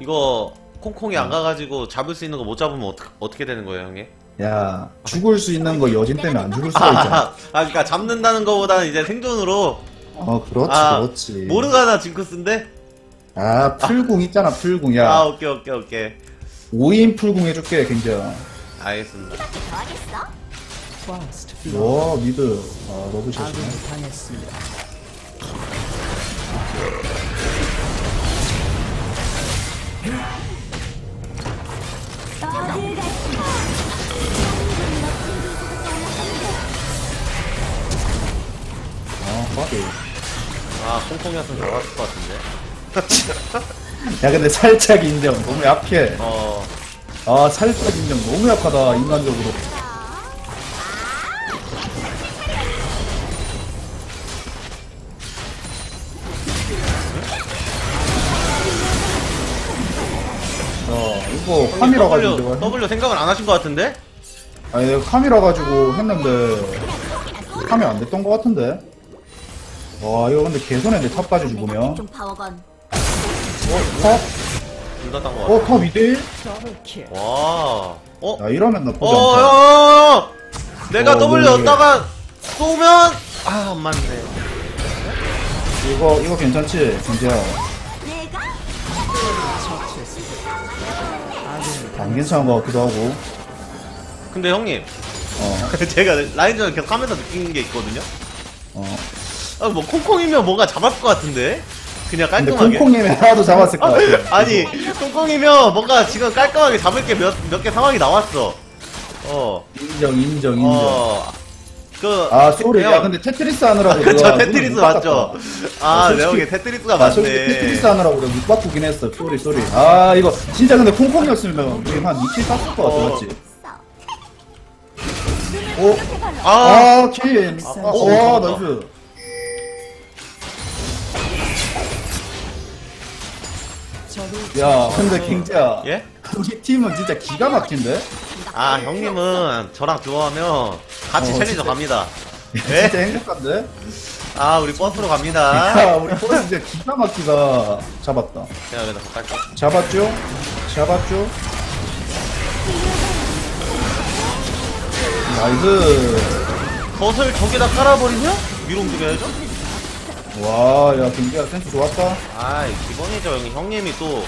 이거 콩콩이 안 가가지고 잡을 수 있는 거 못 잡으면 어떻게 어떻게 되는 거예요, 형님? 야 죽을 수 있는 거 여진 때문에 안 죽을 수가 있잖아. 아, 아, 그러니까 잡는다는 거보다는 이제 생존으로 어 그렇지 아, 그렇지. 모르가나 징크스인데? 아 풀궁 있잖아 풀궁 야 아, 오케이, 오케이, 오케이. 5인 풀궁 해줄게 굉장히. 알겠습니다. 와 미드 아 너무. 아군이 당했습니다. 아 콩콩이었으면 잡았을 것 같은데. 야 근데 살짝 인정 너무 약해. 어, 아 살짝 인정 너무 약하다 인간적으로. 어 이거 카미라 가지고 W, 내가 W 생각을 안 하신 것 같은데? 아니 내가 카미라 가지고 했는데 카미 안 됐던 것 같은데 와 이거 근데 개손인데 탑까지 죽으면 좀 파워건. 탑? 둘다 딴 것 같아. 어? 탑 2대1? Double kill. 와. 어? 야 이러면 나쁘지 어, 않다 야, 야, 내가 어, W 네. 였다가 쏘면 아, 안 맞네. 이거 이거 괜찮지? 진짜 안 괜찮은 것 같기도 하고 근데 형님, 어 제가 라인전을 계속 하면서 느낀 게 있거든요. 어. 아, 뭐 콩콩이면 뭔가 잡았을 것 같은데? 그냥 근데 깔끔하게. 콩콩님이 하나도 잡았을 것 같아 아니, 콩콩이면 뭔가 지금 깔끔하게 잡을 게 몇, 몇 개 상황이 나왔어. 어, 인정 인정 인정 어. 그, 아 쏘리 야 형, 근데 테트리스 하느라고 그쵸, 내가 테트리스 맞죠? 아, 아, 내가 솔직히- 보기에 테트리스가 아 솔직히 테트리스 맞네. 하느라고 내가 못 바꾸긴 했어 쏘리 쏘리 아 이거 진짜 근데 콩콩이었으면 지금 한 2킬 땄을 것 같아 어. 맞지? 써. 오 아, 아, 킬. 아, 아, 오, 와, 감사합니다. 나이스. 야, 근데 갱지야. 예? 우리 팀은 진짜 기가 막힌데? 아, 형님은 저랑 듀오하면 같이 어, 챌린저 진짜. 갑니다. 진짜 예? 행복한데? 아, 우리 버스로 갑니다. 야, 우리 버스 진짜 기가 막히다. 잡았다. 제가 더 깔게. 잡았죠? 잡았죠? 나이스. 덫을 저기다 깔아버리면 위로 움직여야죠? 와, 야, 갱지야, 센스 좋았다. 아, 기본이죠, 형님. 형님이 또,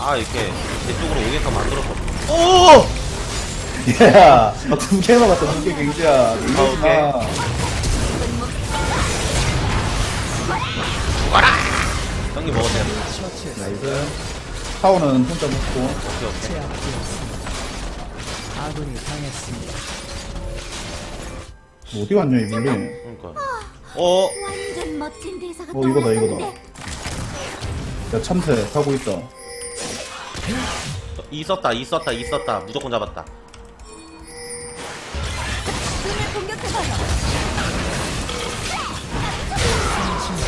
아, 이렇게, 제 쪽으로 오게끔 만들었거든요. 오! 야, 아, 두개 먹었다, 두개 갱지야. 오케이. 형님 먹으세요. 나이스. 타워는 혼자 먹고. 오케이, 오케이. 아군이 당했습니다. 어디 갔냐, 이분이. 그러니까. 어, 완전 멋진 대사가 어, 이거다, 이거다. 야, 참새 타고 있다. 있었다, 있었다, 있었다. 무조건 잡았다. 공격해봐요.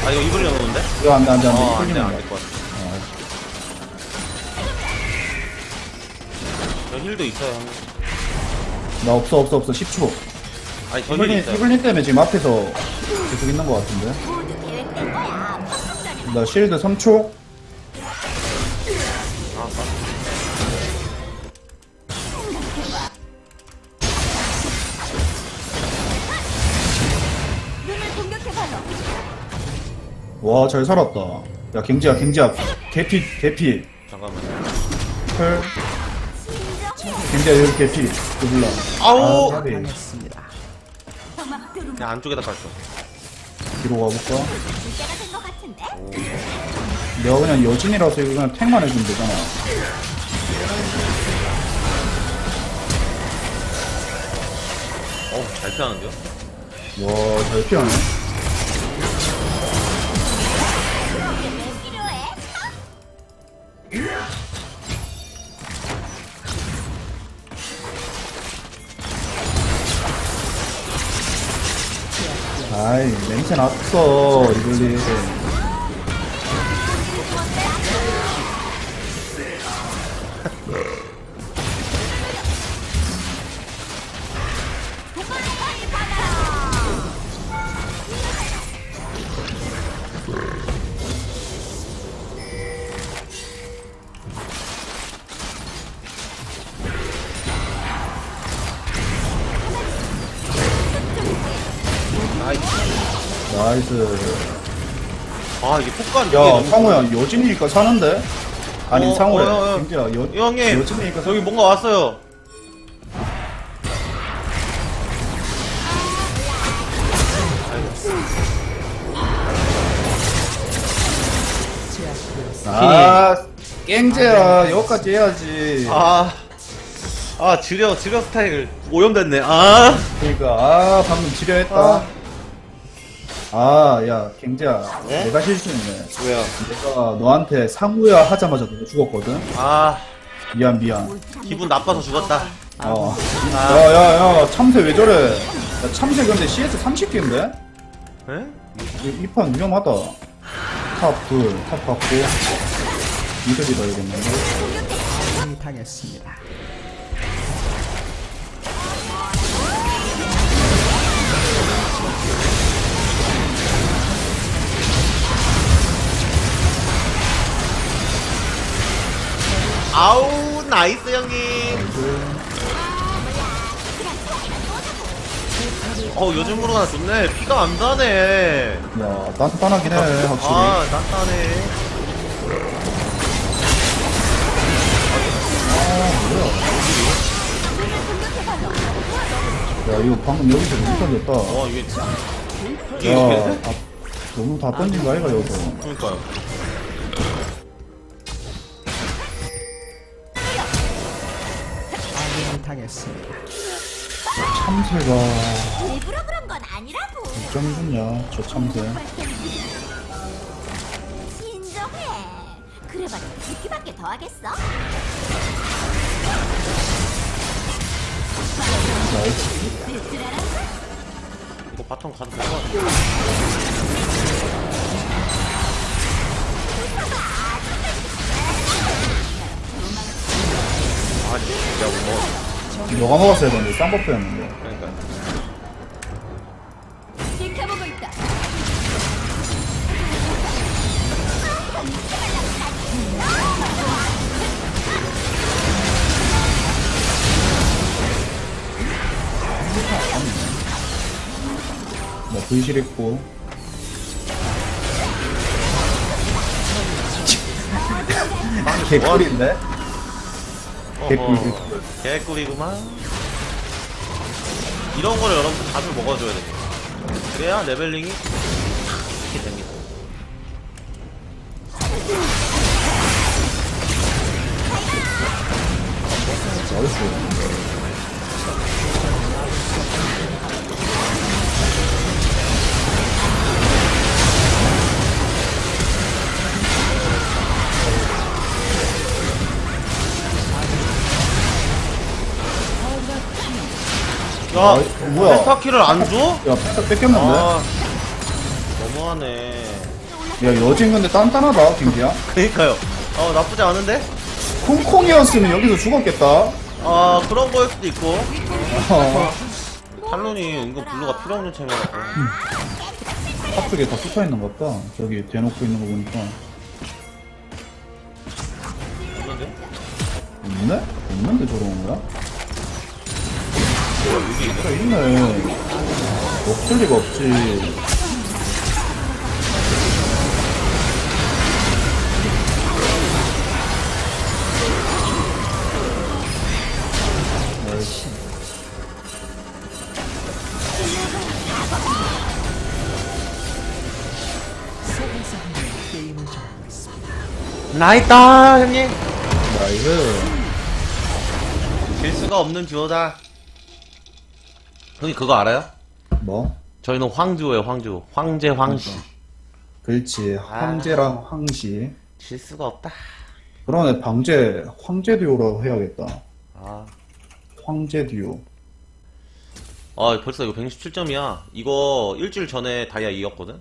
아, 이거 입을 열어놓는데? 이거 안 돼, 안 돼, 안 돼. 어, 안 돼, 끌리는 안 거야. 될것 같아. 어. 저 힐도 있어요, 형님. 나 없어 없어 없어 10초 아니, 저 힐이 이블린, 있어요. 이블린 때문에 지금 앞에서 계속 있는 것 같은데 모두 계획된 거야. 팍팍거리는 나 실드 3초 와 잘 살았다 야 갱지야 갱지야 개피 개피. 펄 진정. 갱지야 여기 개피 이거 몰라 아우! 아, 그냥 안쪽에다 깔죠. 뒤로 가볼까. 내가 그냥 여진이라서 이거 그냥 탱만 해주면 되잖아 어우, 잘 피하는데요? 와잘 피하네 아이 냄새 났어 이블린 나이스. 아 이게 폭간 야, 상호야, 여진이니까 사는데? 아니, 어, 상호래. 어, 어, 어. 김지야, 여, 이 형님 여진이니까 저기 뭔가 왔어요 제압되었습니다. 아, 깽제야, 여기까지 해야지. 아, 아, 지려, 지려 스타일 오염됐네. 아, 그러니까, 아, 방금 지려했다. 아, 야, 갱제야. 네? 내가 실수했네. 왜요? 내가 너한테 상우야 하자마자 너 죽었거든? 아, 미안, 미안. 기분 나빠서 죽었다. 어. 아. 야, 야, 야, 참새 왜 저래? 야, 참새 근데 CS 30개인데? 에? 이 판 위험하다. 탑 둘, 탑 갖고. 미드리 넣어야겠는데? 아군이 당했습니다. 아우, 나이스 형님. 어, 요즘 으로 하나 좋네. 피가 안 나네. 야, 단단하긴 해, 확실히. 아, 단단해. 야, 이거 방금 여기서 못 던졌다. 와, 이게, 이게, 야, 아, 너무 다 던진 거 아이가, 여기서. 그러니까요. 당했습니다. 참새가 일부러 그런 건 아니라고. 점 좋냐, 저 참새. 진정해. 그래봤자 죽기밖에 더 하겠어? 나이스. 이거 바텀 가도 될것 같아. 아, 진짜 뭐, 너가 먹었어야 되는데, 쌍버프였는데. 그러니까. 지켜보고 있다. 뭐, 분실 있고. 개꿀인데? 개꿀, 어허, 개꿀이구만. 이런 거를 여러분들 자주 먹어줘야 돼. 그래야 레벨링이 이렇게 됩니다. 야, 아, 뭐야? 페스타키를 안 줘? 야, 패스 뺏겼는데? 아, 너무하네. 야, 여진 근데 단단하다, 김기야. 그니까요. 어, 나쁘지 않은데? 콩콩이었으면 여기서 죽었겠다. 아, 그런 거일 수도 있고. 어. 탈론이 은근 블루가 필요 없는 챔이라서. 탑쪽에 다 붙어 있는 것 같다. 저기 대놓고 있는 거 보니까. 없는데? 없네? 없는데 저러는 거야? 여기 있네. 없을 리가 없지. 나있다, 형님. 나이스. 질 수가 없는 듀오다. 형님 그거 알아요? 뭐? 저희는 황듀오예요, 황듀오. 황제, 황씨. 그렇지. 황제랑 황시. 질 수가 없다. 그러네, 방제, 황제 듀오라고 해야겠다. 아. 황제 듀오. 아, 벌써 이거 117점이야. 이거 일주일 전에 다이아 이겼거든?